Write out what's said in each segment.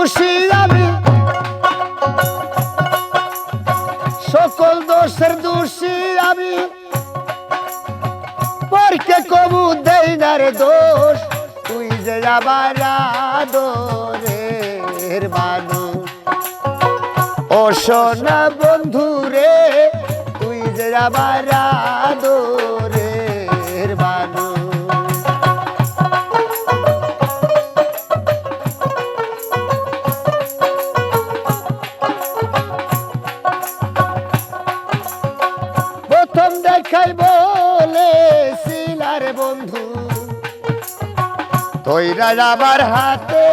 দোষী আমি। সকল দোষের দোষী আমি। পরকে কবু দেই না রে দোষ, তুই যে আবার আদরের মানুষ ও সোনা বন্ধু রে, তুই যে আবার আদরের বন্ধু। তৈরা আমার হাতে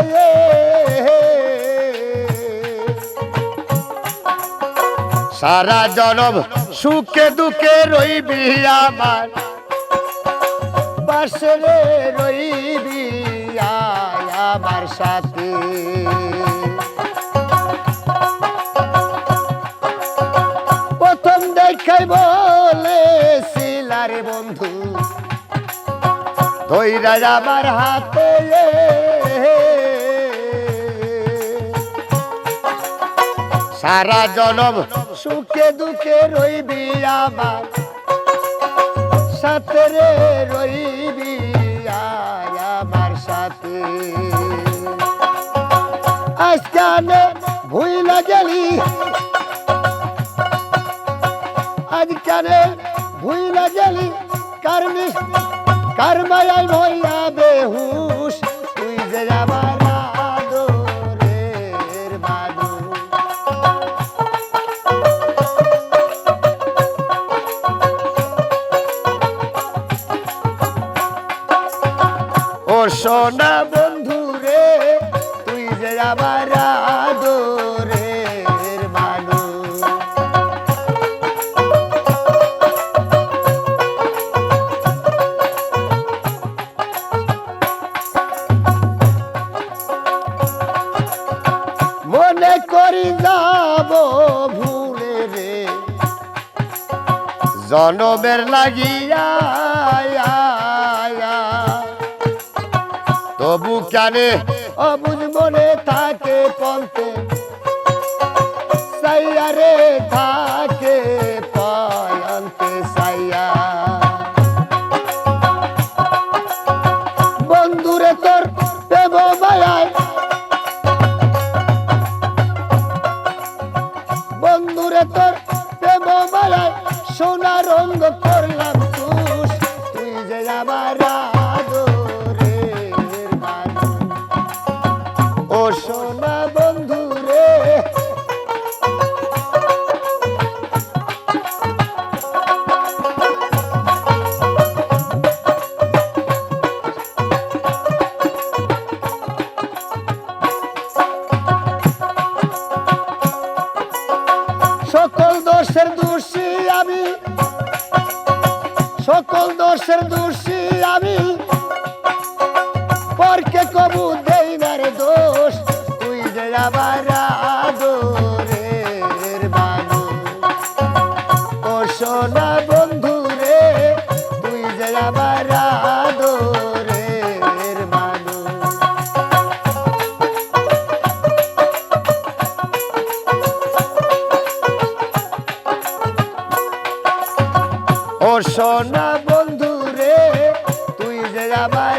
সারা জনম সুখে দুঃখে রইবি আমার। পাশে রইবি আমার সাথে। প্রথম দেখাই বলে সিলারে বন্ধু ধৈরা আমার হাতে সারা জনম সুখে দুঃখে রইবি আমার। সাথে রে রইবি আমার সাথে। আজকানে ভুইলা গেলি। আজকানে ভুইলা গেলি। কারমি কারমায়াই ভইয়া বেহুশ? তুই যে মানুষ সোনা বন্ধু রে তুই যে আদরের যাব ভুলে রে। জনমের লাগিয়া তবু কানে? অবুজ মনে থাকে পন্থে। সাইয়া রে রঙ্গ করলাম তুষ। তুই যে আমার ও সোনা সকল দোষের দোষী আমি। পরকে কবু দেই না দোষ, তুই যে আবার আদরের বানু। ও সোনা বন্ধু রে, তুই যে আমার সোনা বন্ধু রে তুই যে যাবার